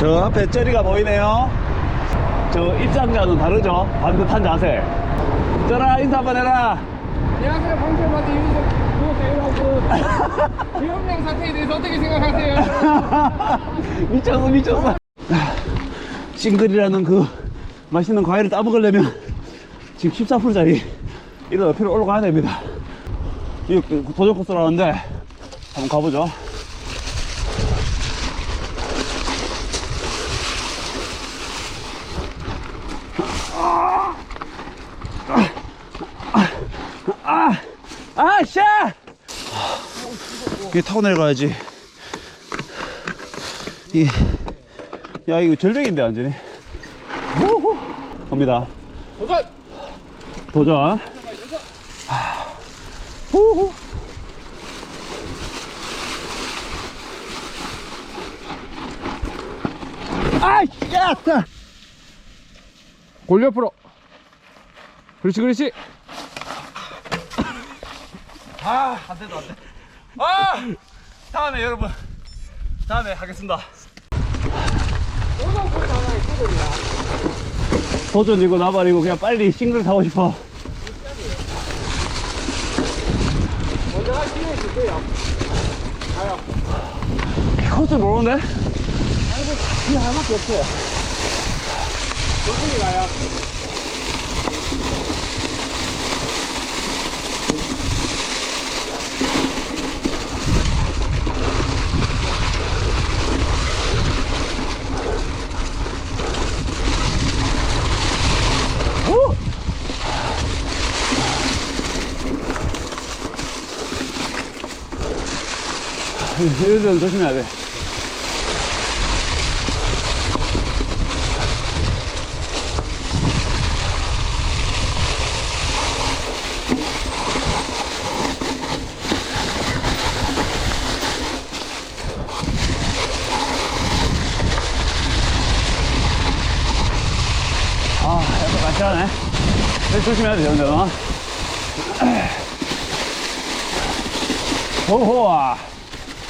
저 앞에 쩌리가 보이네요. 저 입장자는 다르죠? 반듯한 자세. 쩌라, 인사 한번 해라. 안녕하세요. 방송마다 유튜브 배우라고 비염령 사태에 대해서 어떻게 생각하세요? 미쳤어, 미쳤어. 싱글이라는 그 맛있는 과일을 따먹으려면 지금 14%짜리 이거 옆으로 올라가야 됩니다. 이 도전 코스라는데 한번 가보죠. 아, 아, 샤! 이게 타고 내려가야지. 이, 야, 이거 절벽인데, 완전히. 우후. 갑니다. 도전! 도전. 하. 후후. 아이, 야! 다. 골 옆으로. 그렇지, 그렇지. 아, 안 돼도 안 돼. 아! 다음에 여러분. 다음에 하겠습니다. 도전이고 나발이고 그냥 빨리 싱글 타고 싶어. 먼저 할 기회 줄게요. 코스 모르는데? 기 하나밖에 없어요. 조심히. 오! 이런 데는 조심해야 돼. 아, 약간 같이 하네. 조심해야 돼, 데는. 호호아.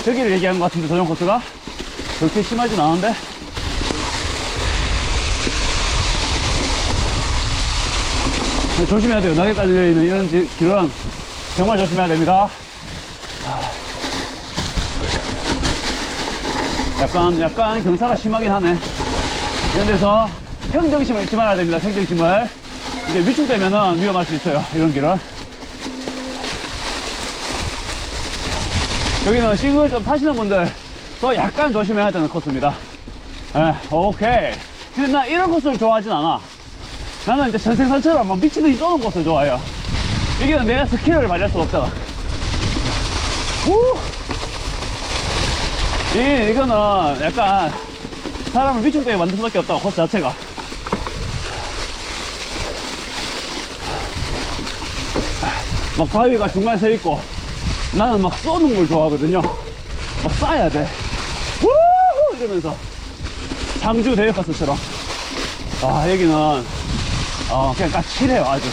저기를 얘기하는 것 같은데, 도전 코스가? 그렇게 심하진 않은데? 조심해야 돼요. 낙에 깔려있는 이런 지- 길은 정말 조심해야 됩니다. 아. 약간, 약간 경사가 심하긴 하네. 이런 데서 평정심을 잊지 말아야 됩니다. 평정심을. 이제 위축되면은 위험할 수 있어요. 이런 길은. 여기는 싱글 좀 타시는 분들 또 약간 조심해야 되는 코스입니다. 예, 오케이. 근데 나 이런 코스를 좋아하진 않아. 나는 이제 전생산처럼 막 미치듯이 쏘는 코스를 좋아해요. 이게 내가 스킬을 발휘할 수가 없잖아. 우! 이, 이거는 약간 사람을 위축되게 만들 수밖에 없다, 코스 자체가. 막 바위가 중간에 서 있고, 나는 막 쏘는 걸 좋아하거든요. 막 쏴야 돼. 우후! 이러면서. 상주 대역가스처럼. 아, 여기는, 어, 그냥 까칠해요, 아주.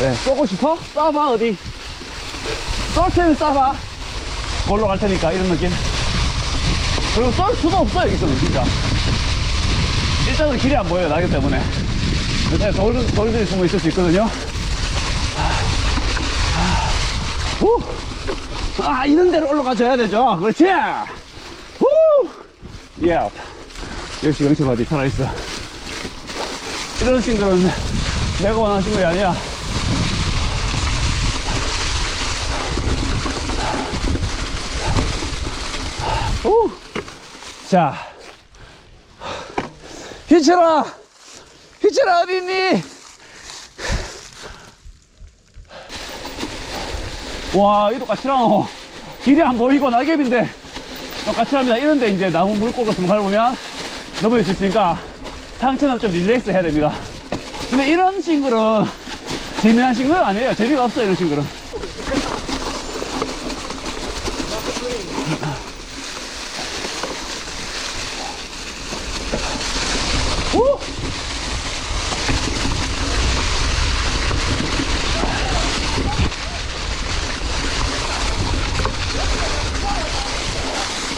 네, 쏘고 싶어? 쏴봐, 어디. 쏠 테면 쏴봐. 걸로 갈 테니까, 이런 느낌. 그리고 쏠 수도 없어, 여기서는, 진짜. 일단은 길이 안 보여요, 나기 때문에. 일단 돌, 돌들이 숨어 있을 수 있거든요. 후! 아, 이런 데로 올라가줘야 되죠. 그렇지! 후! 예. 역시 영치 바디 살아있어. 이런 싱글은 내가 원하는 싱글이 아니야. 후! 자. 희철아! 있니? 와, 이도 까칠하노. 길이 안 보이고 낙엽인데, 또 까칠합니다. 이런데 이제 나무 물고 같은 거 밟으면 넘어질 수 있으니까 상체는 좀 릴렉스 해야 됩니다. 근데 이런 싱글은 재미난 싱글 아니에요. 재미가 없어요, 이런 싱글은. 오!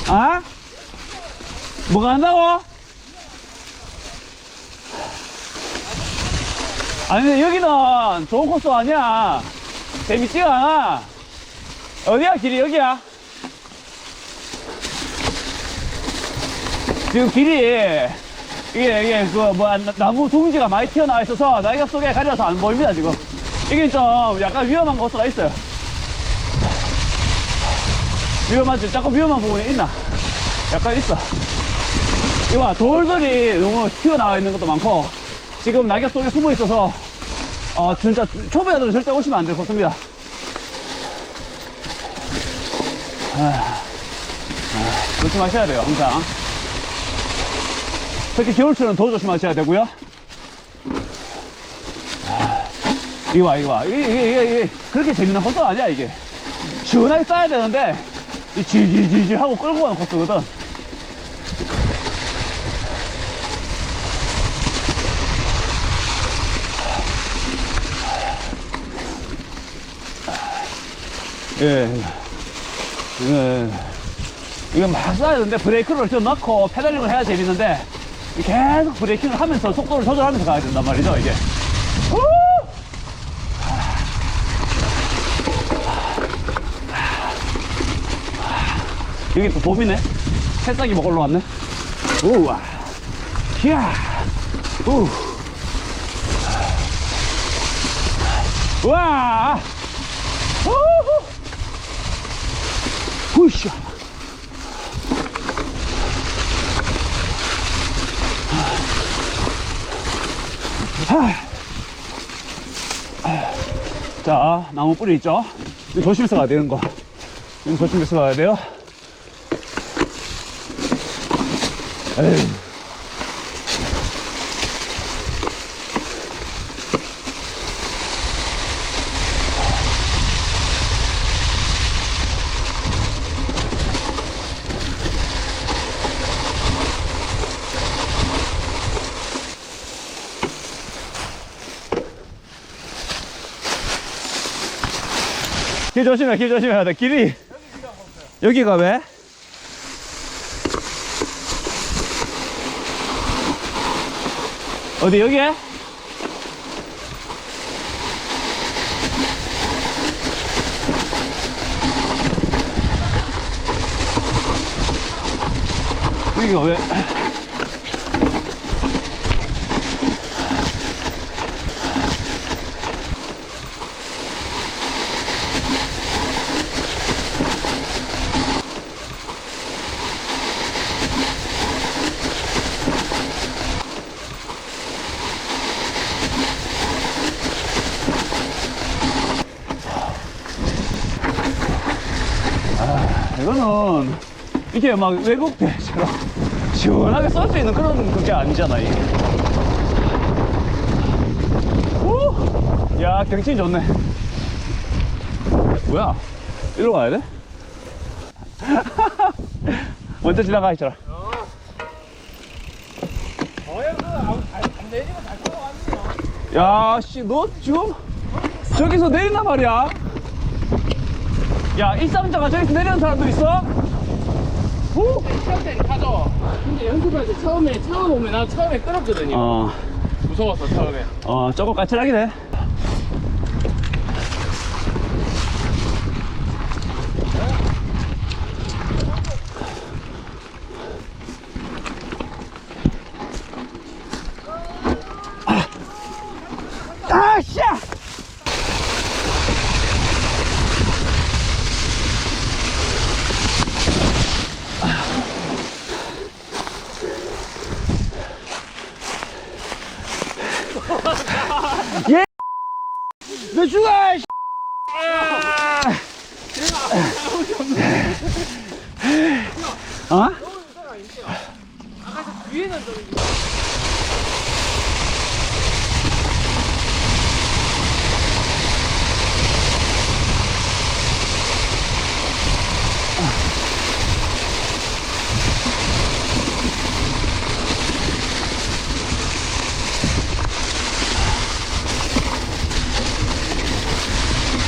아? 뭐가 한다고? 아니 근데 여기는 좋은 코스 아니야. 재밌지가 않아. 어디야 길이? 여기야. 지금 길이 이게 이게 그뭐 나무 둥지가 많이 튀어나와 있어서 나이가 속에 가려서 안 보입니다 지금. 이게 좀 약간 위험한 코스가 있어요. 위험하지 조금 위험한 부분이 있나? 약간 있어 이거 봐, 돌들이 너무 튀어나와 있는 것도 많고 지금 낙엽 속에 숨어 있어서 어 진짜 초보자들은 절대 오시면 안 될 것 같습니다. 아, 아, 조심하셔야 돼요 항상. 특히 겨울철은 더 조심하셔야 되고요. 아, 이거 봐 이거 봐. 이게, 이게, 이게, 그렇게 재밌는 코스 아니야 이게. 시원하게 쌓야 되는데 이 질질질질 하고 끌고 가는 코스거든 예. 예. 이거 막 쏴야 되는데 브레이크를 좀 넣고 페달링을 해야 재밌는데 계속 브레이킹을 하면서 속도를 조절하면서 가야 된단 말이죠 이게. 후! 여기 또 돔이네? 새싹이 먹으러 왔네? 우와. 이야. 우. 우와 우후 후샤 자, 나무 뿌리 있죠? 조심해서 가야 되는 거. 조심해서 가야 돼요. 에휴. 길 조심해, 길 조심해야 돼. 길이. 여기가 왜? 어디, 여기에? 여기가 왜? 이거는 이게 막 외국 대처럼 시원하게 쏠수 있는 그런 그게 아니잖아 이게 오! 야 경치 좋네 뭐야 일로 가야 돼? 먼저 지나가 있잖아 야, 씨, 너 지금 저기서 내린단 말이야? 야, 일삼자가 저기서 내리는 사람도 있어? 오! 시험때 타죠. 근데 연습할 때 처음에 처음 오면 나 처음에 떨었거든요. 어, 무서웠어 처음에. 어, 조금 까칠하긴 해. 아, 씨! 너 죽어! 씨! 어? 위에는 좀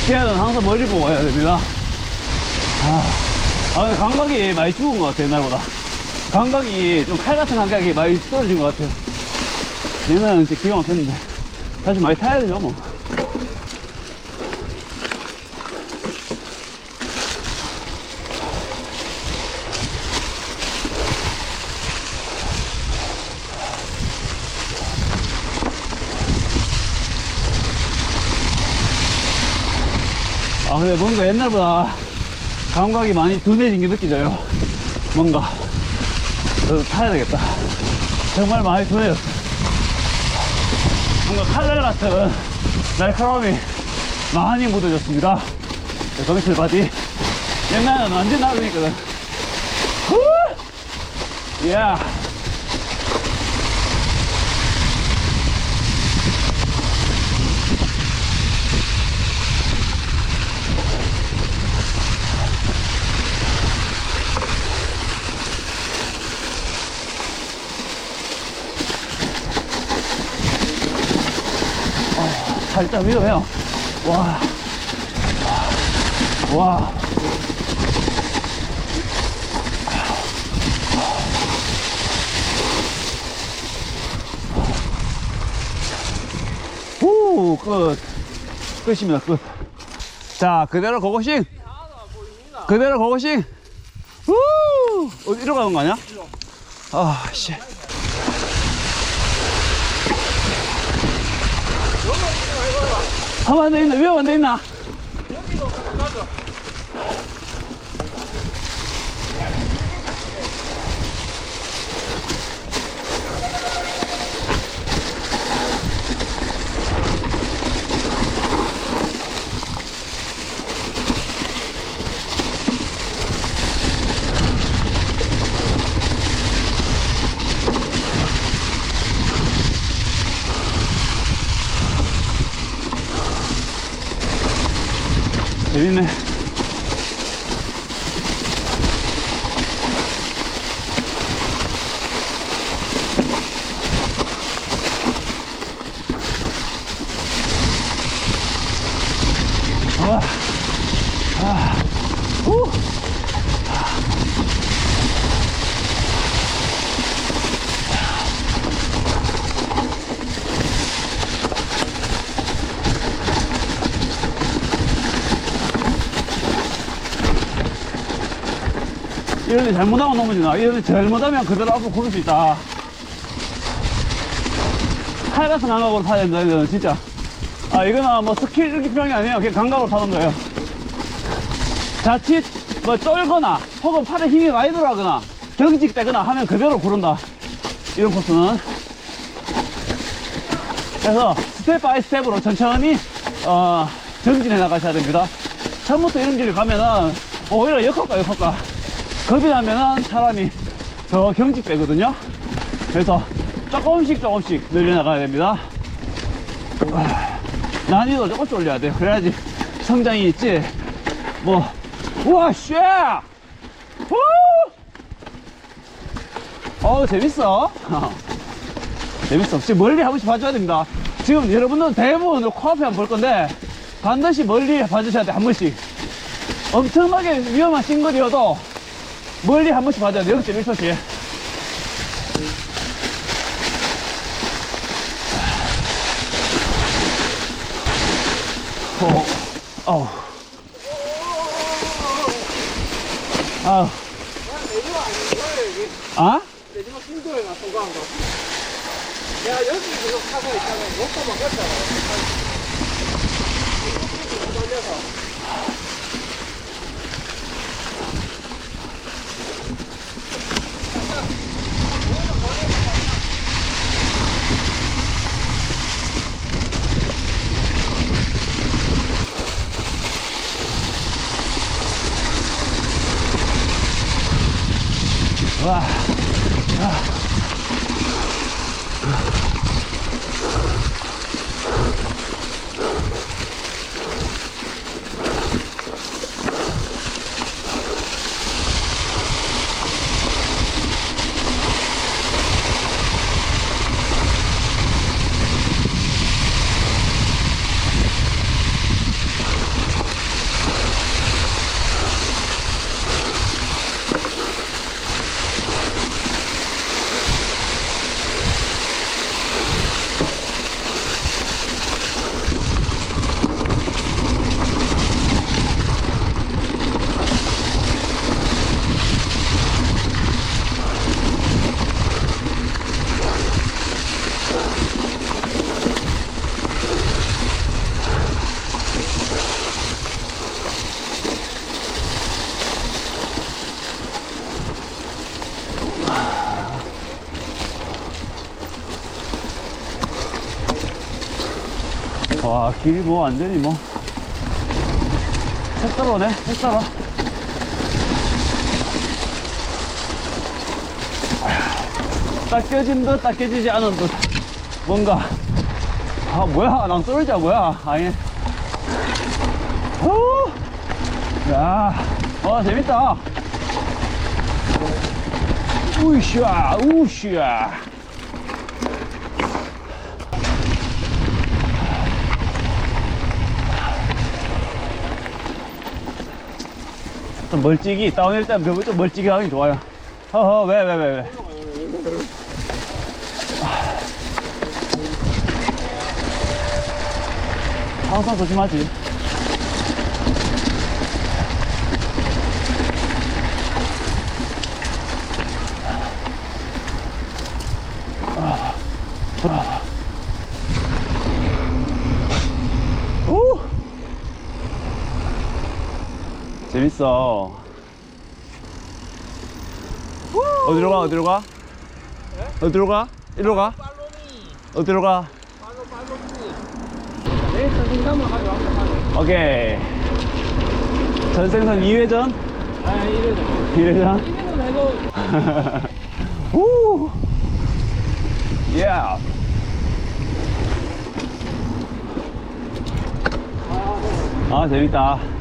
피아는 항상 멀리 보고 와야 됩니다. 아. 아, 감각이 많이 죽은 것 같아, 옛날보다. 감각이 좀 칼 같은 감각이 많이 떨어진 것 같아요. 얘는 진짜 기가 막혔는데. 다시 많이 타야 되죠, 뭐. 아, 근데 뭔가 옛날보다 감각이 많이 둔해진 게 느껴져요. 뭔가. 저도 타야 되겠다. 정말 많이 둔해졌어. 뭔가 칼날 같은 날카로움이 많이 묻어졌습니다. 네, 거미줄 바디. 옛날에는 완전 나름이거든. 후! 야. 살짝 위험해요. 와. 와. 후, 끝. 끝입니다, 끝. 자, 그대로 고고싱. 그대로 고고싱. 후! 어디 이리로 가는 거 아니야? 아, 씨. 가만 돼 있나? 위 아, 아, 후. 이런데 잘못하면 넘어지나? 이런데 잘못하면 그대로 앞으로 구를 수 있다. 칼 같은 감각으로 타야 된다, 이거는 진짜. 아, 이거는 뭐 스킬 이렇게 필요한 게 아니에요. 그냥 감각으로 타는 거예요. 자칫 뭐 쫄거나 혹은 팔에 힘이 많이 들어가거나 경직되거나 하면 그대로 구른다. 이런 코스는. 그래서 스텝 바이 스텝으로 천천히 어, 정진해 나가셔야 됩니다. 처음부터 이런 길을 가면은 오히려 역효과 역효과 겁이 나면은 사람이 더 경직되거든요. 그래서 조금씩 조금씩 늘려나가야 됩니다. 아, 난이도 조금씩 올려야 돼요. 그래야지 성장이 있지. 뭐, 우와, 쉣! 후! 어우, 재밌어. 재밌어. 지금 멀리 한 번씩 봐줘야 됩니다. 지금 여러분들은 대부분 코앞에 한번 볼 건데, 반드시 멀리 봐주셔야 돼, 한 번씩. 엄청나게 위험한 싱글이어도 멀리 한 번씩 봐줘야 돼. 0.1초씩. 어, 어우. 아우. 아? 내지막 힘들어 나 통과한 거. 내가 여기 계속 타고 있다가 걷잖아. 와. 길이 뭐 완전히 뭐. 색다르네, 색다르. 딱 껴진 듯, 딱 껴지지 않은 듯. 뭔가. 아, 뭐야. 낭떠러지야, 뭐야. 아니. 오! 야, 와, 재밌다. 우샤, 우샤. 좀 멀찍이, 다운힐 때 벽을 좀 멀찍이 하기 좋아요. 허허, 왜, 왜, 왜, 왜. 항상 조심하지. 오! 재밌어. 어디로 가, 어디로 가? 어디로 가? 이리로 가? 어디로 가? 오케이. 전생선 2회전? 아, 이래도. 1회전? 이래도 내고. 우! 예. 아, 재밌다.